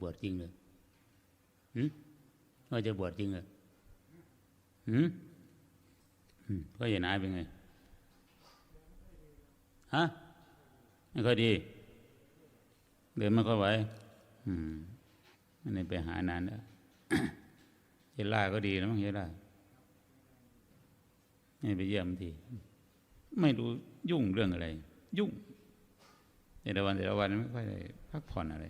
บวชจริงเลยหืมว่าจะบวชจริงเหรอหืมอืมก็อย่านายเป็นไง ฮะ ไม่ค่อยดี เดินไม่ค่อยไหวอืมอันนี้ไปหานานแล้วเจล่าก็ดีนะมั้งเจล่านี่ไปเยี่ยมที ไม่รู้ยุ่งเรื่องอะไร ยุ่งแต่ละวันแต่ละวันไม่ค่อยได้พักผ่อนอะไร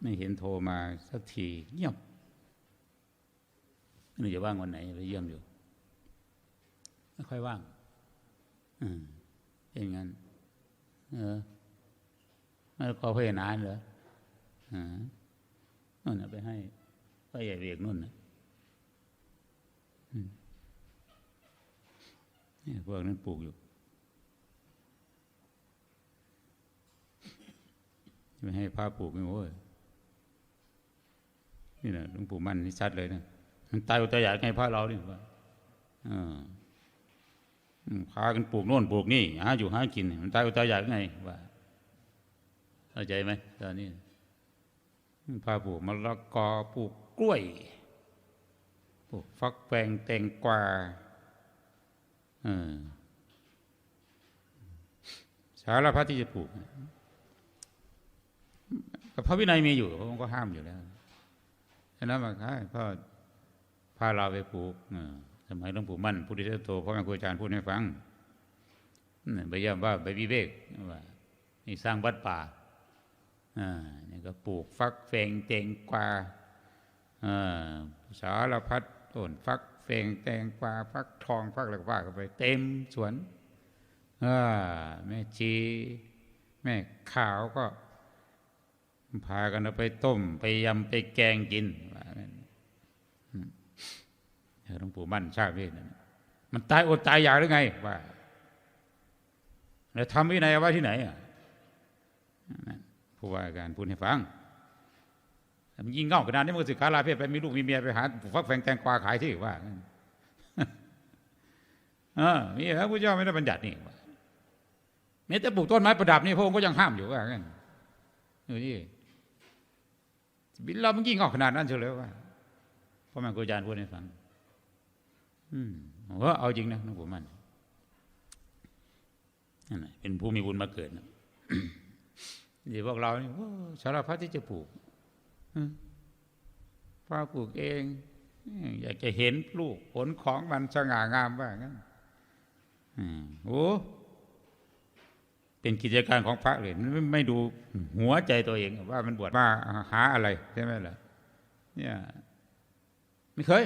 ไม่เห็นโทรมาสักทีเงียบนี่จะว่างวันไหนไปเยี่ยมอยู่ ไม่ค่อยว่างอืมเป็นงั้น เออไม่ขอเพื่อนานเหรออ่านั่นไปให้พ่อใหญ่เวียกนุ่นนะอืมนี่พวกนั้นปลูกอยู่ จะไปให้พระปลูกไม่โอ้ยนี่นะหลวงปู่มั่นนี่ชัดเลยนะมันตายอุตยาตไงพระเราดิว่าเอออืมพากันปลูกโน่นปลูกนี่หาอยู่หากิน มันตายก็ตายอยากไงว่าเข้าใจไหมตอนนี้พาปลูกมะละกอปลูกกล้วยปลูกฟักแฟงแตงกวาเออสารพัดที่จะปลูก พระวินัยมีอยู่พระองค์ก็ห้ามอยู่แล้วฉะนั้นมาค่พ่อพาเราไปปลูกสมัยหลวงปู่มั่นพุทธิโตพ่อแม่ครูอาจารย์พูดให้ฟังไปเยี่ยมว่าไปวิเวกว่านี่สร้างวัดป่าอ่านี่ก็ปลูกฟักแฟงแตงกวาอ่าสารพัดต้นฟักแฟงแตงกวาฟักทองฟักอะไรก็ว่ากันไป เต็มสวนอ่าแม่ชีแม่ขาวก็ พากันเอาไปต้ม ไปยำไปแกงกินว่างั้นหลวงปู่มั่นชาติเวทนั่นมันตายอดตายอยากหรือไงว่าแล้วทำวินัยเอาไว้ที่ไหนอะผู้ว่าการพูดให้ฟังมันยิ่งเง่าขนาดนี้มันก็สึกขาลาเพศไปมีลูกมีเมียไปหาฟักแฟงแตงกวาขายที่ว่าเออมีพระพุทธเจ้าไม่ได้บัญญัตินี่ว่าแม้แต่ปลูกต้นไม้ประดับนี่พระองค์ก็ยังห้ามอยู่ว่างั้นดูนี่ บินเรามันยิ่งเง่าขนาดนั้นเฉลยว่าพ่อแม่ครูอาจารย์พูดให้ฟัง อืมว่าเอาจริงนะหลวงปู่มันนั่นแหละเป็นผู้มีบุญมาเกิดนะเดี๋ยวพวกเราเนี่โอ้สารพัดที่จะปลูกอืมป้าปลูกเอง อยากจะเห็นลูกผลของมันสง่างามว่างั้นอืมโอ้ เป็นกิจการของพระเลยไม่ไม่ดูหัวใจตัวเอง ว่ามันบวชมาหาอะไรใช่ไหมล่ะเนี่ยไม่เคย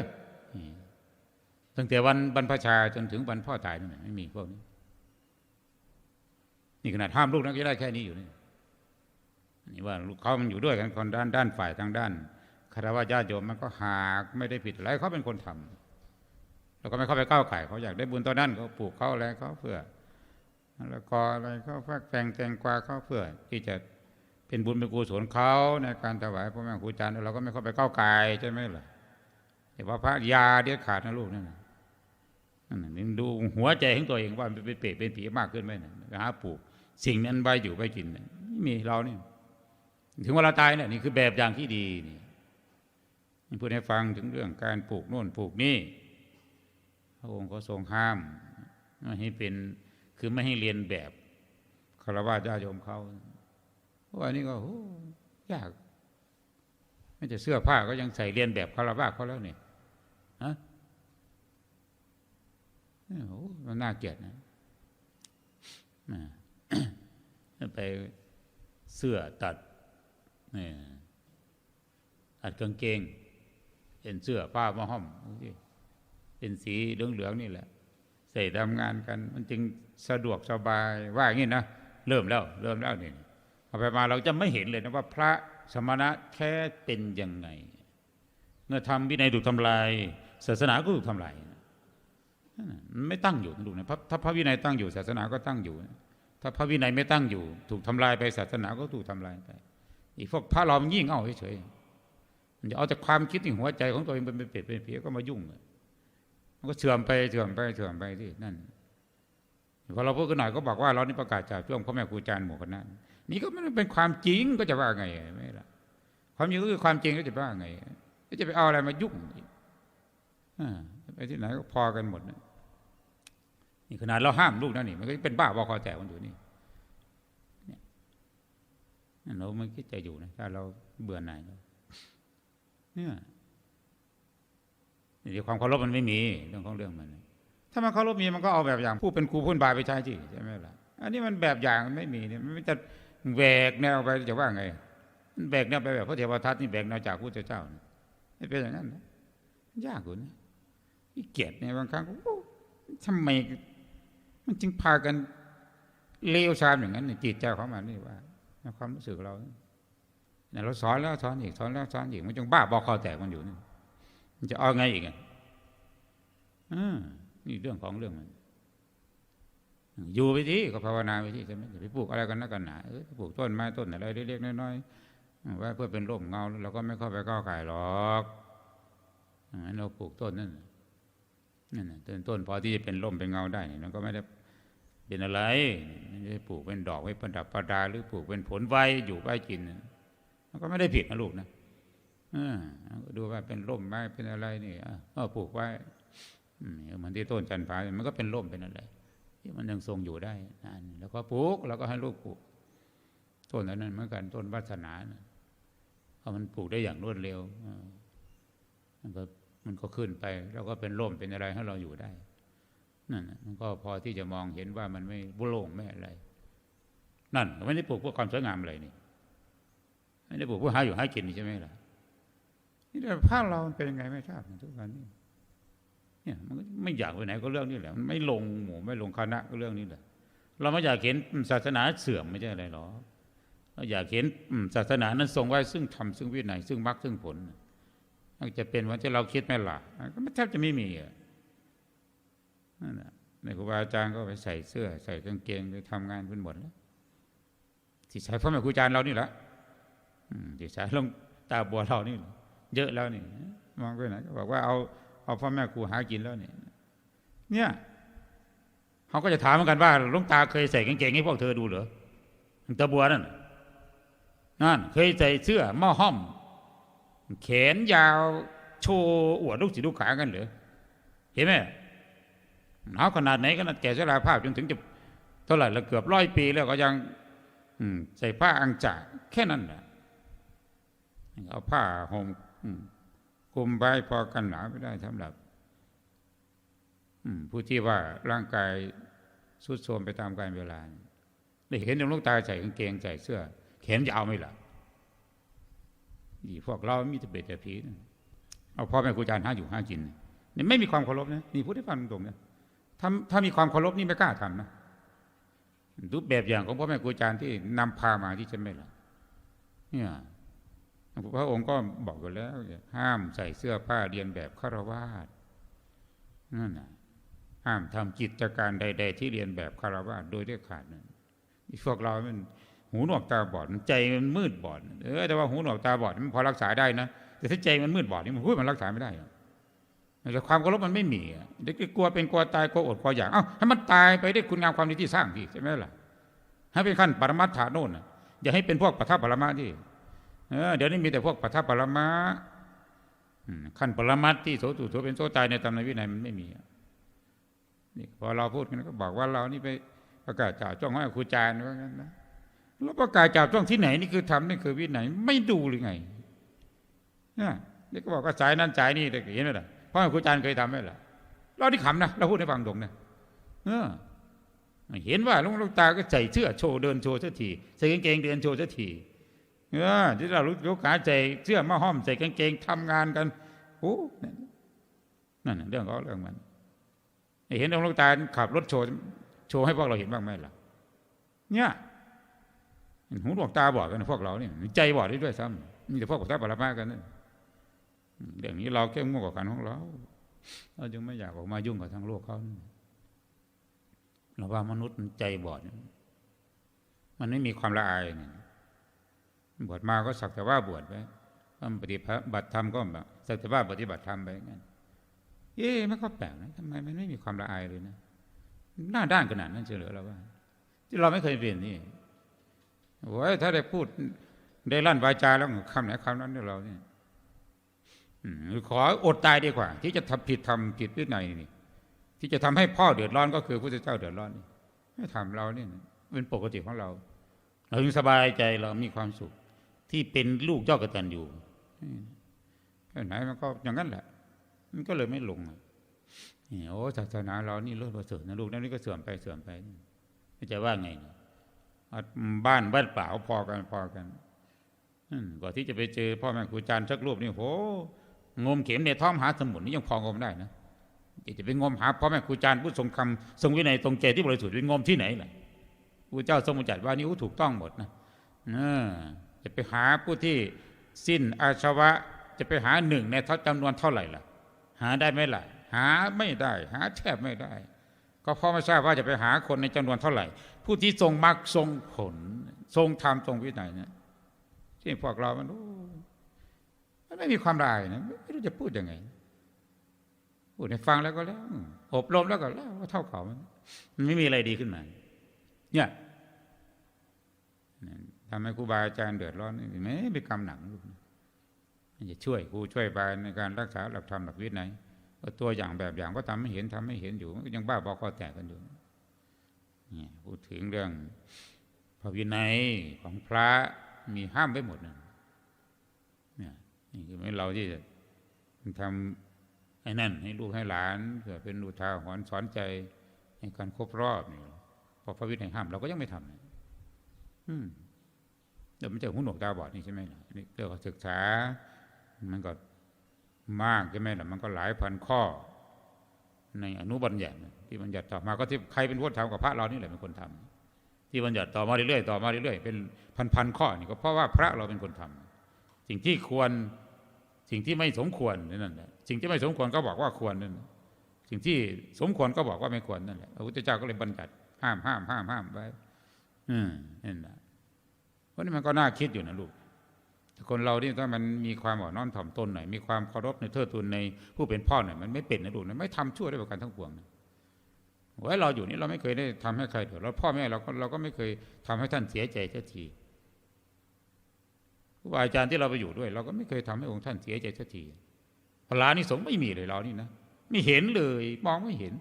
ตั้งแต่วันบรรพชาจนถึงวันพ่อตายนั่ไม่มีพวกนี้ นี่ขนาดห้ามลูกนักกีฬาแค่นี้อยู่นี่นี่ว่าลูกเขามันอยู่ด้วยกันคนด้านด้านฝ่ายทางด้านคารวะญาติโยมมันก็หากไม่ได้ผิดอะไรเขาเป็นคนทำเราก็ไม่เข้าไปก้าวไก่เขาอยากได้บุญตอนนั้นเขาปลูกเขาอะไรเขาเพื่อ แล้วก็อะไรเขาฟักแตงแตงกวาเขาเพื่อที่จะเป็นบุญเป็นกุศลเขาในการถวายพ่อแม่ครูอาจารย์เราก็ไม่เข้าไปก้าวไก่ใช่ไหมล่ะแต่ว่าพระยาเดียขาดนะลูกนั่นนะนั่นน่ะนี่ดูหัวใจของตัวเองว่ามันเป็นเปรตเป็นผีมากขึ้นไหมนะหาปลูกสิ่งนั้นใบอยู่ใบกินน่ะไม่มีเราเนี่ยถึงเวลาตายเนี่ยนี่คือแบบอย่างที่ดีนี่นี่พูดให้ฟังถึงเรื่องการปลูกโน่นปลูกนี่พระองค์ก็ทรงห้ามไม่ให้เป็น คือไม่ให้เรียนแบบคารวะญาติโยมเขาเพราะว่านี่ก็โอ้ยากไม่จะเสื้อผ้าก็ยังใส่เรียนแบบคารวะเขาแล้วเนี่ยฮะโอ้โหมันน่าเกลียดนะไปเสื้อตัดเนี่ยตัดกางเกง เป็นเสื้อผ้ามาห้อมเป็นสีเหลืองๆนี่แหละ ใส่ทำงานกัน มันจึง สะดวกสบายว่าอย่างนี้นะเริ่มแล้วเริ่มแล้วนี่เอาไปมาเราจะไม่เห็นเลยนะว่าพระสมณะแท้เป็นยังไง เมื่อทำวินัยถูกทำลาย ศาสนาก็ถูกทำลายไม่ตั้งอยู่ดูนะถ้าพระวินัยตั้งอยู่ศาสนาก็ตั้งอยู่ ถ้าพระวินัยไม่ตั้งอยู่ ถูกทำลายไปศาสนาก็ถูกทำลายไปอีกพวกพระเรามันยิ่งเอาเฉยๆมันจะเอาแต่ความคิดในหัวใจของตัวเองเป็นเป็ดเป็นผีก็มายุ่งมันก็เสื่อมไปเสื่อมไปเสื่อมไปที่นั่น พอเราพูดกันหน่อยก็บอกว่าเรานี่ประกาศจากช่วงพ่อแม่ครูอาจารย์หมู่คณะนี่ก็มันเป็นความจริงก็จะว่าไงไม่ล่ะความจริงก็คือความจริงก็จะว่าไงก็จะไปเอาอะไรมายุ่งอไปที่ไหนก็พอกันหมดนะนี่ขนาดเราห้ามลูกนะนี่ มันก็เป็นบ้าบอคอแตกมันอยู่นี่เนี่ยเราไม่คิดจะอยู่นะถ้าเราเบื่อหน่ายเนี่ยความเคารพมันไม่มีเรื่องของเรื่องมัน ถ้ามันเคารพมีมันก็เอาแบบอย่างผู้เป็นครูพูนบายไปใช้ที่ใช่ไหมล่ะอันนี้มันแบบอย่างไม่มีเนี่ยมันจะแหวกแนวไปจะว่าไงแบกแนวไปแบบพระเทวทัตนี่แบกแนวจากพระเจ้านะไม่เป็นอย่างนั้นนะยากกว่านะเกียจเนี่ยบางครั้งก็โอ้ทำไมมันจึงพากันเลวชามอย่างนั้นจิตใจของมันนี่ว่าความรู้สึกเราเนี่ยเราสอนแล้วสอนอีกสอนแล้วสอนอีกมันจึงบ้าบอคอแตกมันอยู่นี่มันจะเอาไงอีกอะอ่า นี่เรื่องของเรื่องมันอยู่ไปที่ก็ภาวนาไปที่ใช่ไหมอย่าไปปลูกอะไรกันนักกันหนาเออปลูกต้นไม้ต้นอะไรเล็กๆน้อยๆไว้เพื่อเป็นร่มเงาเราก็ไม่เข้าไปก้าวไก่หรอกงั้นเราปลูกต้นนั่นนั่นต้นต้นพอที่จะเป็นร่มเป็นเงาได้มันก็ไม่ได้เป็นอะไรไม่ได้ปลูกเป็นดอกไว้ประดับประดา หรือปลูกเป็นผลไว้อยู่ไว้กินมันก็ไม่ได้ผิดนะลูกนะดูว่าเป็นร่มไม้เป็นอะไรนี่ก็ปลูกไว้ เหมือนที่ต้นจันทรามันก็เป็นร่มเป็นอะไรที่มันยังทรงอยู่ได้นานแล้วก็ปลูกแล้วก็ให้ลูกปลูกต้นนั้นเหมือนกันต้นวัฒนานะเพราะมันปลูกได้อย่างรวดเร็วมันก็มันก็ขึ้นไป แล้วก็เป็นร่มเป็นอะไรให้เราอยู่ได้นั่นมันก็พอที่จะมองเห็นว่ามันไม่บุโล่งไม่อะไร นั่นไม่ได้ปลูกเพื่อความสวยงามอะไรนี่ไม่ได้ปลูกเพื่อหาอยู่หากินใช่ไหมล่ะนี่แต่ภาพเราเป็นยังไงไม่ทราบทุกวันนี้ เนี่ยมันไม่อยากไปไหนก็เรื่องนี้แหละมันไม่ลงหมู่ไม่ลงคณะก็เรื่องนี้แหละ เราไม่อยากเห็นศาสนาเสื่อมไม่ใช่อะไรหรอเราอยากเห็นศาสนานั้นทรงไว้ซึ่งธรรมซึ่งวินัยซึ่งมรรคซึ่งผลมันจะเป็นวันที่เราคิดไม่หล่ะก็แทบจะไม่มีอะนั่นแหละในครูบาอาจารย์ก็ไปใส่เสื้อ ใส่กางเกงไปทำงานเป็นหมดแล้วที่ใช้พ่อแม่ครูอาจารย์เรานี่แหละที่ใช้ลงตาบัวเรานี่ เยอะแล้วนี่มองไปไหนก็บอกว่าเอา เอาพ่อแม่ครูหากินแล้วเนี่ยเนี่ยเขาก็จะถามเหมือนกันว่าลุงตาเคยใส่กางเกงให้พวกเธอดูเหรอตาบัวนั่นนั่นเคยใส่เสื้อหม้อห้อม แขนยาวโชว์อวดลูกศิษย์ลูกขากันเหรอเห็นไหมหนาวขนาดไหนขนาดแก่ชราภาพจนถึงจะเท่าไหร่ละเกือบร้อยปีแล้วก็ยังใส่ผ้าอังจาแค่นั้นแหละเอาผ้าห่ม คุมไว้พอกันหนาวไม่ได้สำหรับผู้ที่ว่าร่างกายสุดโทรมไปตามกาลเวลาได้เห็นลูกตาใส่กางเกงใส่เสื้อแขนยาวไม่หล่ะนี่พวกเรามีแต่เบ็ดแต่ผีเอาพ่อแม่ครูอาจารย์ห้าอยู่ห้ากินนี่ไม่มีความเคารพนะนี่พูดให้ฟังตรงๆนะถ้าถ้ามีความเคารพนี่ไม่กล้าทำนะดูแบบอย่างของพ่อแม่ครูอาจารย์ที่นำพามาที่ฉันไม่หละเนี่ย พระองค์ก็บอกกันแล้ว ห้ามใส่เสื้อผ้าเรียนแบบฆราวาสนั่นนะห้ามทำกิจการใด ๆ ที่เรียนแบบคารวะโดยได้ขาดนั่นพวกเรามันหูหนวกตาบอดใจมันมืดบอดเออแต่ว่าหูหนวกตาบอดมันพอรักษาได้นะแต่ถ้าใจมันมืดบอดนี่มันพูดมันรักษาไม่ได้แต่ความเคารพมันไม่มีเด็กกลัวเป็นกลัวตายกลัวอดกลัวอยากเอ้าให้มันตายไปได้คุณงามความดีที่สร้างที่ใช่ไหมล่ะให้เป็นขั้นปรมัตถาโน่นอย่าให้เป็นพวกปัทภปรมาที่ เดี๋ยวนี้มีแต่พวกปัทภปรมาขั้นปรมัตที่โสตุโสเป็นโสตายในตำนานวินัยมันไม่มีนี่พอเราพูดกันก็บอกว่าเรานี่ไปประกาศจ่าจ้องให้ครูจารย์ว่างั้นนะแล้วประกาศจ่าจ้องที่ไหนนี่คือทำนี่คือวินัยไม่ดูหรือไงนี่นี่ก็บอกว่าสายนั้นสายนี่เห็นไหมล่ะเพราะครูจารย์เคยทำไหมล่ะเราที่ขำนะเราพูดให้ฟังตรงนะเออเห็นว่าลุงลูกตาก็ใส่เสื้อโชว์เดินโชว์สักทีใส่กางเกงเดินโชว์สักที เออที่เราลูกขาใส่เสื้อมาห้อมใส่กางเกงทำงานกันโอ้นั่นเรื่องเขาเรื่องมันเห็นองค์ลูกตาขับรถโชว์โชว์ให้พวกเราเห็นบ้างไหมล่ะ เนี่ยหูดวงตาบอดกันพวกเราเนี่ยใจบอดได้ด้วยซ้ำมีแต่พวกกับตาปรมากันนั่นเรื่องนี้เราแค่ง่วกับกันของเราเราจึงไม่อยากออกมายุ่งกับทางโลกเขาเราว่ามนุษย์ใจบอด มันไม่มีความละอายเนี่ย บวชมาก็สักแต่ว่าบวชไปปฏิบัติธรรมก็แบบสักแต่ว่าปฏิบัติธรรมไปงั้นเอ๊ะมันก็แปลกนะทำไมมันไม่มีความละอายเลยนะหน้าด้านขนาดนั้นเฉลือเราว่าที่เราไม่เคยเปลี่ยนนี่โอ้ยถ้าได้พูดได้ลั่นวาจาแล้วคำไหนคำนั้นเราเนี่ยขออดตายดีกว่า ที่จะทำผิดทำผิดวินัยนี่ที่จะทำให้พ่อเดือดร้อนก็คือพระเจ้าเดือดร้อนนี่ไม่ทำเราเนี่ยเป็นปกติของเรา เราจึงสบายใจเรามีความสุข ที่เป็นลูกยอดกตัญญูอืมไปไหนมันก็อย่างนั้นแหละ มันก็เลยไม่ลงนี่โอ้ศาสนาเรานี่เลิศประเสริฐนะลูกนั่นนี่ก็เสื่อมไปเสื่อมไปไม่จะว่าไงบ้านบ้านเปล่าพอกันพอกันอืมก่อนที่จะไปเจอพ่อแม่ครูอาจารย์สักรูปนี่โหงมเข็มในท้องมหาสมุทรนี่ยังพองมได้นะจะไปงมหาพ่อแม่ครูอาจารย์ผู้ทรงคำทรงวินัยตรงใจที่บริสุทธิ์ไปงมที่ไหนล่ะพระเจ้าทรงบัญญัติว่านี่ถูกต้องหมดนะเออ จะไปหาผู้ที่สิ้นอาชวะ จะไปหาหนึ่งในเท่าจำนวนเท่าไหร่ล่ะ หาได้ไหมล่ะ หาไม่ได้ หาแทบไม่ได้ ก็เพราะไม่ทราบว่าจะไปหาคนในจำนวนเท่าไหร่ ผู้ที่ทรงมรรคทรงผล ทรงธรรมทรงวินัยเนี่ยที่พวกเรามันมันไม่มีความละอายนะไม่รู้จะพูดยังไงพูดให้ฟังแล้วก็แล้ว อบรมแล้วก็แล้วก็เท่าเขามันไม่มีอะไรดีขึ้นมา เนี่ย ทำให้ครูบาอาจารย์เดือดร้อนนี่ไม่เป็นกรรมหนักลูกจะช่วยครูช่วยบาในการรักษาหลักธรรมหลักวินัยก็ตัวอย่างแบบอย่างก็ทำให้เห็นทำให้เห็นอยู่ก็ยังบ้าบอคอแตกกันอยู่เนี่ยพูดถึงเรื่องพระวินัยของพระมีห้ามไว้หมดนะเนี่ยนี่คือไม่เราที่จะทำให้นั่น ให้ลูกให้หลานเพื่อเป็นอุทาหรณ์สอนใจในการครบรอบนี่พอพระวินัยห้ามเราก็ยังไม่ทำอืม เดี๋ยวมันจะหูหนวกตาบอดนี่ใช่ไหมล่ะนี่เรื่องศึกษา มันก็มากใช่ไหมล่ะ มันก็หลายพันข้อ ในอนุบัญญัติที่บัญญัติต่อมาก็ที่ใครเป็นคนทำกับพระเรานี่แหละเป็นคนทำที่บัญญัติต่อมาเรื่อยๆต่อมาเรื่อยๆเป็นพันๆข้อนี่ก็เพราะว่าพระเราเป็นคนทำสิ่งที่ควรสิ่งที่ไม่สมควรนั่นแหละสิ่งที่ไม่สมควรก็บอกว่าควรนั่นสิ่งที่สมควรก็บอกว่าไม่ควรนั่นแหละพระพุทธเจ้าก็เลยบัญญัติห้ามห้ามห้ามห้ามไว้ อืมนั่นแหละ เพราะนี่มันก็น่าคิดอยู่นะลูกคนเราที่ถ้ามันมีความอ่อนน้อมถ่อมตนหน่อยมีความเคารพในเทิดทูนในผู้เป็นพ่อหน่อยมันไม่เป็นนะลูกนะไม่ทำชั่วด้วยประการทั้งปวงนะไว้เราอยู่นี่เราไม่เคยได้ทำให้ใครเดือดร้อนพ่อแม่เราก็เราก็ไม่เคยทำให้ท่านเสียใจสักทีครูบาอาจารย์ที่เราไปอยู่ด้วย เราก็ไม่เคยทำให้องค์ท่านเสียใจสักทีพลานิสงไม่มีเลยเรานี่นะไม่เห็นเลยมองไม่เห็น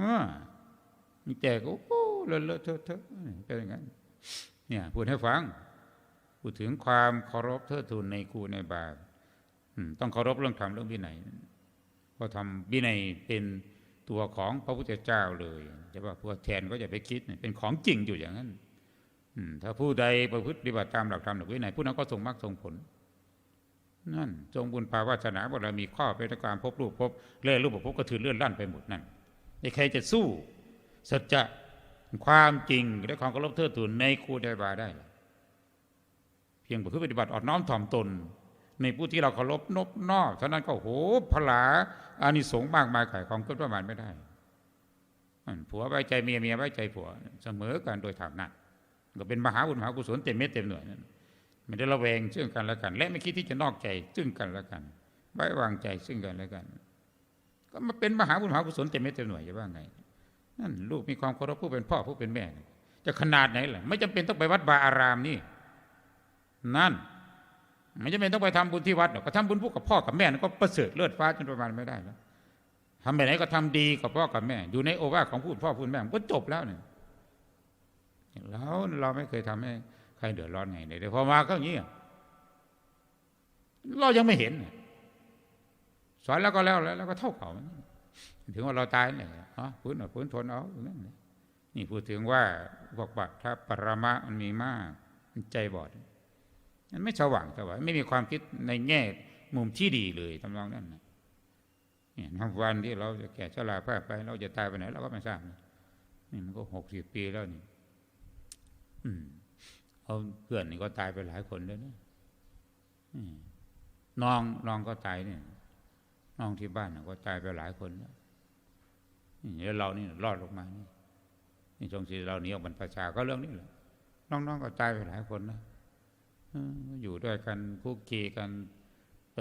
อ่ามีแต่ก็โอ้เลอะเลอะเทอะเทอะเป็นอย่างนั้น เนี่ยพูดให้ฟัง พูดถึงความเคารพเทิดทูนในครูในบาอืมต้องเคารพเรื่องธรรมเรื่องวินัยเพราะทำวินัยเป็นตัวของพระพุทธเจ้าเลยจะว่าพวกแทนก็อย่าไปคิดเป็นของจริงอยู่อย่างนั้นถ้าผู้ใดประพฤติปฏิบัติตามหลักธรรมหลักวินัยผู้นั้นก็ทรงมรรคทรงผลนั่นทรงบุญภาวาสนาบารมีข้อไปในการพบรูปพบเลื่อนรูปพบก็ถือเลื่อนลั่นไปหมดนั่นไอ้ใครจะสู้สัจจะ ความจริงและความเคารพเทิดทูนในครูในบาได้ เพียงประพฤติปฏิบัติอ่อนน้อมถ่อมตน ในผู้ที่เราเคารพนบนอบเท่านั้นก็โหพลาอานิสงส์มากมายขายของก็ประมาณไม่ได้ผัวไว้ใจเมียเมียไว้ใจผัว เสมอกันโดยฐานะก็เป็นมหาบุญมหากุศลเต็มเม็ดเต็มหน่วยไม่ได้ระแวงซึ่งกันและกัน และไม่คิดที่จะนอกใจซึ่งกันและกัน ไว้วางใจซึ่งกันและกัน ก็มาเป็นมหาบุญมหากุศลเต็มเม็ดเต็มหน่วยจะว่าไง นั่นลูกมีความเคารพผู้เป็นพ่อผู้เป็นแม่ จะขนาดไหนล่ะ ไม่จำเป็นต้องไปวัดบาอารามนี่ นั่น ไม่จำเป็นต้องไปทำบุญที่วัดหรอกก็ทำบุญพวกกับพ่อกับแม่นั่นก็ประเสริฐเลิศฟ้าจนประมาณไม่ได้แล้วทำไปไหนก็ทำดีกับพ่อกับแม่ อยู่ในโอวาทของผู้เป็นพ่อผู้เป็นแม่ก็จบแล้วเนี่ยแล้วเราไม่เคยทำให้ใครเดือดร้อนไงเลยแต่พอมาก็อย่างนี้เรายังไม่เห็นเนี่ยสอนแล้วก็แล้วแล้วก็เท่าเขา ถึงว่าเราตายเนี่ยอ๋อพื้นอาพื้นทนเอาอย่างนั่นเลยนี่พูดถึงว่าพวกบัตถ้าปรมะมันมีมากมันใจบอด มันไม่สว่างสว่างไม่มีความคิดในแง่มุมที่ดีเลยทำนองนั้นนะเนี่ยวันที่เราจะแก่ชราภาพไป เราจะตายไปไหนเราก็ไม่ทราบนี่มันก็หกสิบปีแล้วนี่อืมเอาเพื่อนนี่ก็ตายไปหลายคนแล้วนะน้องน้องก็ตายเนี่ย น้องที่บ้านน่ะก็ตายไปหลายคนแล้วนี่แล้วเรานี่รอดลงมานี่นี่จงสีเราหนีออกบรรพชาก็เรื่องนี้แหละน้องๆก็ตายไปหลายคนนะอยู่ด้วยกันคุกคีกันไป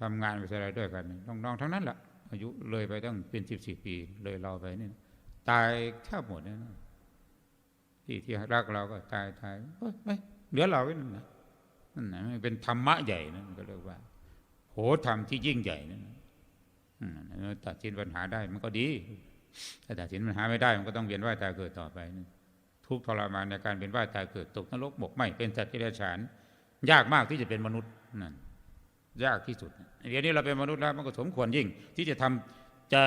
ทำงานไปอะไรด้วยกันน้องๆทั้งนั้นแหละอายุเลยไปตั้งเป็นสิบสี่ปี เลยเราไปนี่ตายแทบหมดเนะที่ที่รักเราก็ตายตายเอ้ยไม่เหลือเราไว้นั่นนะนั่นนะเป็นธรรมะใหญ่นะมันก็เรียกว่า โหธรรมที่ยิ่งใหญ่นั่นตัดสินปัญหาได้มันก็ดีถ้าตัดสินปัญหาไม่ได้มันก็ต้องเวียนว่ายตายเกิดต่อไป ทุกทรมานในการเป็นว่ายตายเกิดตกนรกบกไหมเป็นสัตว์ที่เดรัจฉาน ยากมากที่จะเป็นมนุษย์นั่นยากที่สุดเดี๋ยวนี้เราเป็นมนุษย์แล้วมันก็สมควรยิ่ง ที่จะทำใจ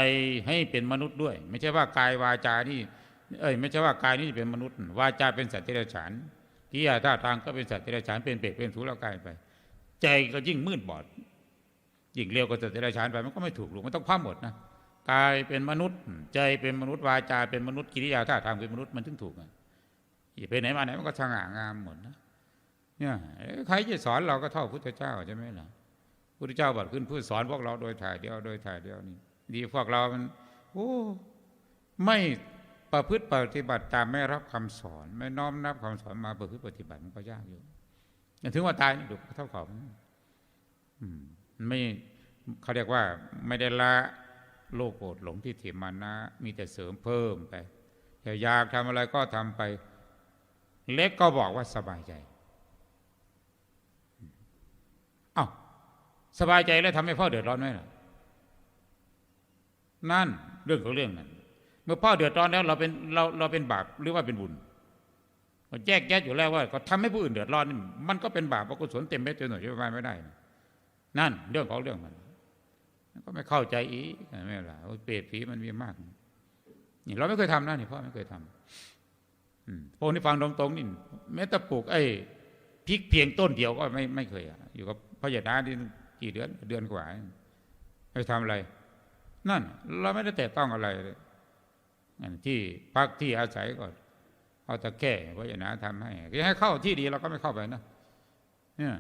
ให้เป็นมนุษย์ด้วย ไม่ใช่ว่ากายวาจานี่เอ้ยไม่ใช่ว่ากายนี่เป็นมนุษย์วาจาเป็นสัตว์ที่เดรัจฉานกิริยาท่าทางก็เป็นสัตว์ที่เดรัจฉานเป็นเปรตเป็นสูรกายไป ใจก็ยิ่งมืดบอด ยิ่งเร็วก็สัตว์ที่เดรัจฉานไปมันก็ไม่ถูกหรอกมันต้องคว่ำหมดนะกายเป็นมนุษย์ ใจเป็นมนุษย์วาจาเป็นมนุษย์กิริยาท่าทางเป็นมนุษย์มันถึงถูกอะไปไหนมาไหนมันก็สง่างามหมดนะเนี่ยใครจะสอนเราก็เท่าพุทธเจ้าใช่ไหมล่ะพุทธเจ้าบัดขึ้นพูดสอนพวกเราโดยถ่ายเดียวโดยถ่ายเดียวนี่ดีพวกเรามันโอ้ไม่ประพฤติปฏิบัติตามไม่รับคำสอน ไม่น้อมรับคำสอนมาประพฤติปฏิบัติมันก็ยากอยู่ถึงว่าตายนี่ดูเท่าเขาอืม ไม่เขาเรียกว่าไม่ได้ละโลกโกรธหลงที่ถิมานะ มีแต่เสริมเพิ่มไปอยากทำอะไรก็ทำไป เล็กก็บอกว่าสบายใจอ้าวสบายใจแล้วทำให้พ่อเดือดร้อนไหมล่ะนั่นเรื่องของเรื่องนั้น เมื่อพ่อเดือดร้อนแล้วเราเป็นเราเราเป็นบาปหรือว่าเป็นบุญเราแยกแยะอยู่แล้วว่าก็ทำให้ผู้อื่นเดือดร้อนมันก็เป็นบาปอกุศลเต็มไปจนหน่วยช่วยไม่ได้ นั่น เรื่องของเรื่องมันก็ไม่เข้าใจอีกไม่ล่ะเปรตผีมันมีมากนี่เราไม่เคยทำนะนี่พ่อไม่เคยทำพวกนี้ฟังตรงๆนี่แม้แต่ปลูกไอ้พริกเพียงต้นเดียวก็ไม่ไม่เคยอะอยู่กับพ่อใหญ่นาที่กี่เดือนเดือนกว่าไม่ทำอะไร นั่น เราไม่ได้แตะต้องอะไรเลยที่พักที่อาศัยก็เอาตะแก่พ่อใหญ่นาทำให้ให้เข้าที่ดีเราก็ไม่เข้าไปนะเนี่ย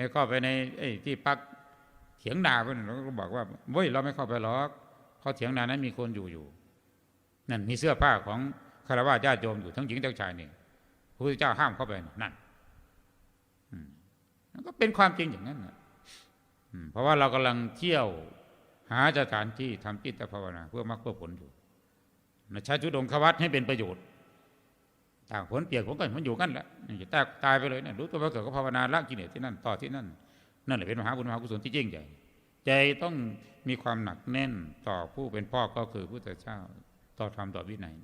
ให้เข้าไปในไอ้ที่พัก ถียงนาเพื่อนเราก็บอกว่าเว้ยเราไม่เข้าไปหรอกเพราะเถียงนานั้นมีคนอยู่อยู่ นั่นมีเสื้อผ้าของคารวะญาติโยมอยู่ทั้งหญิงทั้งชายนี่พระพุทธเจ้าห้ามเข้าไปนั่นมันก็เป็นความจริงอย่างนั้นนะเพราะว่าเรากำลังเที่ยวหาสถานที่ทำจิตภาวนา เพื่อมรรคเพื่อผลอยู่ใช้ชุดองควัตให้เป็นประโยชน์ ต่างผลเปียกผลกันมันอยู่กันแหละจะตายตายไปเลยเนี่ยรู้ตัวว่าเกิดก็ภาวนาละกิเลสที่นั่นต่อที่นั่น นั่นแหละเป็นมหาบุญมหากุศลที่ยิ่งใหญ่ ใจต้องมีความหนักแน่นต่อผู้เป็นพ่อก็คือพุทธเจ้าต่อธรรมต่อวินัย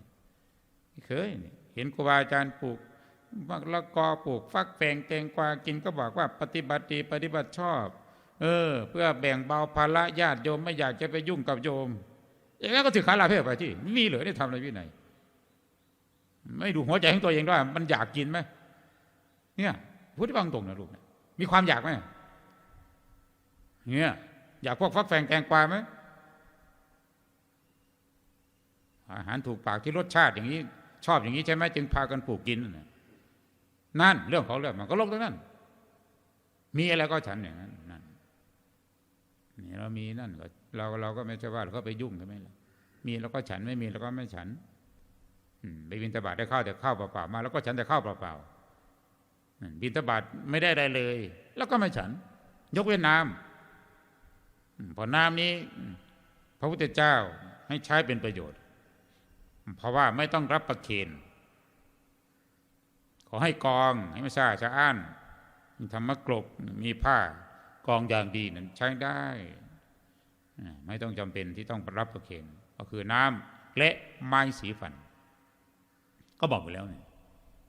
เคยเห็นครูบาอาจารย์ปลูกมะละกอปลูกฟักแฟงแตงกวากินก็บอกว่าปฏิบัติดีปฏิบัติชอบ เออ เพื่อแบ่งเบาภาระญาติโยมไม่อยากจะไปยุ่งกับโยมอย่างนั้นก็ถือขาลาเพศไปที่มีเหลือได้ทำอะไรวินัยไม่ดูหัวใจของตัวเองว่ามันอยากกินไหมเนี่ยพูดที่บางตรงนะลูกมีความอยากไหม เนี่ยอยากพวกฟักแฟงแตงกวาไหมอาหารถูกปากที่รสชาติอย่างนี้ ชอบอย่างนี้ใช่ไหมจึงพากันปลูกกินนั่นเรื่องของเรื่องมันก็ลกตรงนั้น มีอะไรก็ฉันอย่างนั้นนั่นนี่เรามีนั่นก็เราเราก็ไม่ใช่ว่าเราก็ไปยุ่งใช่ไหมล่ะมีเราก็ฉันไม่มีเราก็ไม่ฉันไปบินตบาทได้ข้าวแต่ข้าวเปล่าๆมา แล้วก็ฉันแต่ข้าวเปล่าๆบินตบาทไม่ได้อะไรเลย แล้วก็ไม่ฉัน ยกเว้นน้ำ พอน้ำนี้ พระพุทธเจ้าให้ใช้เป็นประโยชน์ เพราะว่าไม่ต้องรับประเคนขอให้กองให้ไม่ซาชะอ้านทำมะกรบมีผ้ากองอย่างดีนั้นใช้ได้ไม่ต้องจำเป็นที่ต้องรับประเคนก็คือน้ำและไม้สีฟัน ก็บอกไปแล้วเนี่ย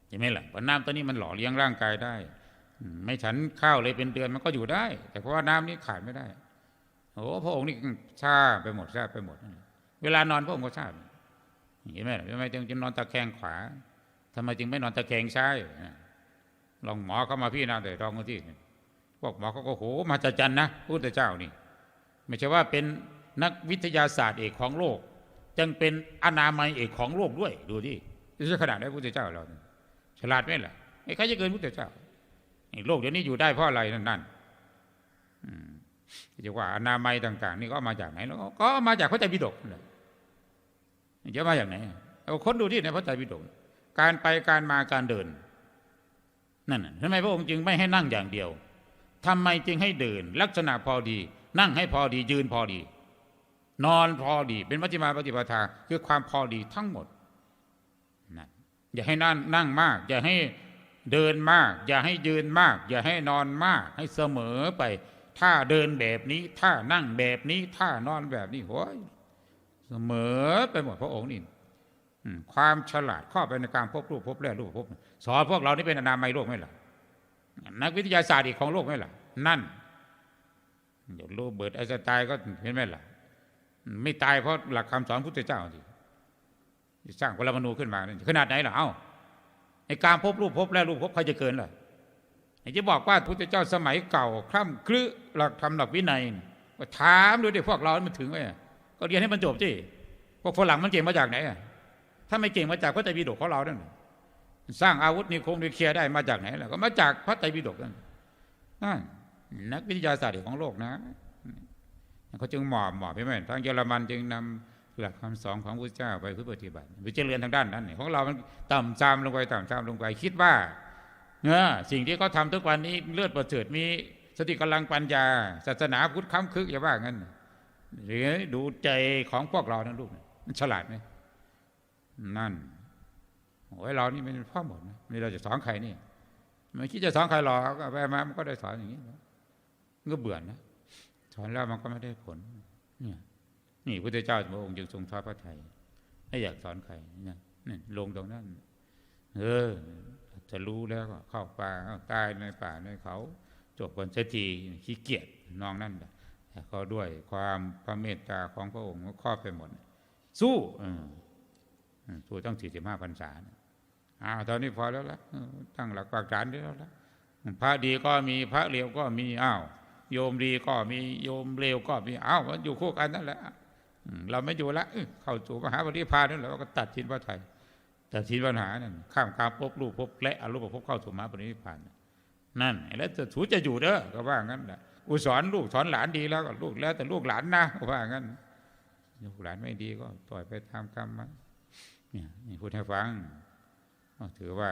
เห็นไหมล่ะว่าน้ำตัวนี้มันหล่อเลี้ยงร่างกายได้ ไม่ฉันข้าวเลยเป็นเดือนมันก็อยู่ได้ แต่เพราะว่าน้ำนี้ขาดไม่ได้ โอ้พระองค์นี่ชาไปหมดชาไปหมด เวลานอนพระองค์ก็ชาเห็นไหมทำไมจึงนอนตะแคงขวาทำไมจึงไม่นอนตะแคงซ้ายลองหมอเข้ามาพี่นาแต่ลองที่พวกหมอเขาก็โหมาจัดจันนะพุทธเจ้านี่ ไม่ใช่ว่าเป็นนักวิทยาศาสตร์เอกของโลก จึงเป็นอนามัยเอกของโลกด้วย ดูดิจะขนาดได้พุทธเจ้าเราฉลาดไหมล่ะไอ้ใครจะเกินพุทธเจ้าโลกเดี๋ยวนี้อยู่ได้เพราะอะไรนั่นนั่น จะว่าอนามัยต่าง ๆ นี่ก็มาจากไหนแล้วก็มาจากพระไตรปิฎกเลยจะมาจากไหนเอาคนดูที่ในพระไตรปิฎกการไปการมาการเดินนั่นทำไมพระองค์จึงไม่ให้นั่งอย่างเดียวทำไมจึงให้เดิน ลักษณะพอดี นั่งให้พอดียืนพอดี นอนพอดี เป็นมัจจิมาปฏิปทาคือความพอดีทั้งหมดนั่นอย่าให้นั่งนั่งมาก อย่าให้เดินมาก อย่าให้ยืนมาก อย่าให้นอนมาก ให้เสมอไป ถ้าเดินแบบนี้ถ้านั่งแบบนี้ถ้านอนแบบนี้โอ้ยเสมอไปหมดพระองค์นี่ความฉลาดข้าไปในการพบรูปพบแร่รูปพบสอนพวกเรานี่เป็นอนามัยโลกไหมล่ะ นักวิทยาศาสตร์อีกของโลกไหมล่ะ นั่นเดี๋ยวโรเบิร์ตไอสไตน์ก็เห็นไหมล่ะ ไม่ตายเพราะหลักคำสอนพุทธเจ้าสิสร้างปรมาณูขึ้นมาขนาดไหนล่ะเอ้าไอการพบรูปพบแร่รูปพบใครจะเกินล่ะ ไอจะบอกว่าพุทธเจ้าสมัยเก่าคร่ำครึหลักธรรมหลักวินัยนี่ก็ถามดูดิพวกเรา มันถึงไหมก็เรียนให้มันจบสิพวกฝรั่งมันเก่งมาจากไหนอะถ้าไม่เก่งมาจากพระไตรปิฎกของเรานั่นน่ะสร้างอาวุธนิวเคลียร์นิวเคลียร์ได้มาจากไหนล่ะก็มาจากพระไตรปิฎกนั่นนั่นนักวิทยาศาสตร์ของโลกนะเขาจึงหมอบหมอบใช่ไหมทางเยอรมันจึงนำหลักคำสอนของพระเจ้าไปเพื่อปฏิบัติไปเจริญทางด้านนั้นของเรามันต่ำจามลงไปต่ำจามลงไปคิดว่า เนอสิ่งที่เขาทำทุกวันนี้เลือดประเสริฐมีสติกำลังปัญญา ศาสนาพุทธค้ำคึกอย่าว่างั้นหรือดูใจของพวกเรานะลูกมันฉลาดไหมนั่นโอ้ยเรานี่เป็นพ่อหมดนะนี่เราจะสอนใครนี่ไม่คิดจะสอนใครหรอกไปมามันก็ได้สอนอย่างนี้มันก็เบื่อนะสอนแล้วมันก็ไม่ได้ผลเนี่ยนี่พระเจ้าพระองค์จึงทรงทอดพระทัยไม่อยากสอนใครนี่นี่ลงตรงนั้น เออ จะรู้แล้วก็เข้าป่าตายในป่าในเขา จบกันเสียทีขี้เกียจน้องนั่นแต่เขาด้วยความพระเมตตาของพระองค์ก็ครอบไปหมด สู้เออสู้ตั้งสี่สิบห้าพรรษาอ้าวตอนนี้พอแล้วละตั้งหลักปากฐานได้แล้วละพระดีก็มีพระเลวก็มีอ้าวโยมดีก็มีโยมเลวก็มีอ้าวมันอยู่คู่กันนั่นแหละเราไม่อยู่ละเอ้ยเข้าสู่มหาปฏิภาณนั่นแหละเราก็ตัดสินพระไทย ตัดสินปัญหานั่นข้ามการพบรูปพบและอรูปพบเข้าสู่มาปฏิภาณนั่นแล้วจะถูจะอยู่เด้อก็ว่างั้นแหละอุสอนลูกสอนหลานดีแล้วก็ลูกแล้ว แต่ลูกหลานนะก็ว่างั้นลูกหลานไม่ดีก็ปล่อยไปตามกรรมมาเนี่ยนี่พูดให้ฟังถือว่า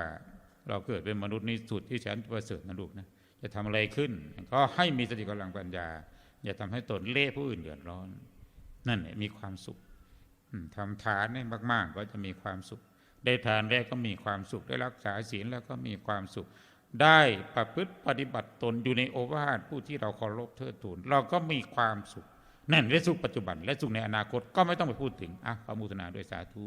เราเกิดเป็นมนุษย์นี่สุดที่แสนประเสริฐนะลูกนะจะทำอะไรขึ้น ก็ให้มีสติกำลังปัญญา อย่าทำให้ตนเละผู้อื่นเดือดร้อน นั่นแหละมีความสุขอืมทำทานให้มาก ๆ ก็จะมีความสุข ได้ทานแล้วก็มีความสุขได้รักษาศีลแล้วก็มีความสุข ได้ประพฤติปฏิบัติตนอยู่ในโอวาทผู้ที่เราเคารพเทิดทูนเราก็มีความสุข นั่นและสุขปัจจุบัน และสุขในอนาคตก็ไม่ต้องไปพูดถึงอะพระมุทนาด้วยสาธุ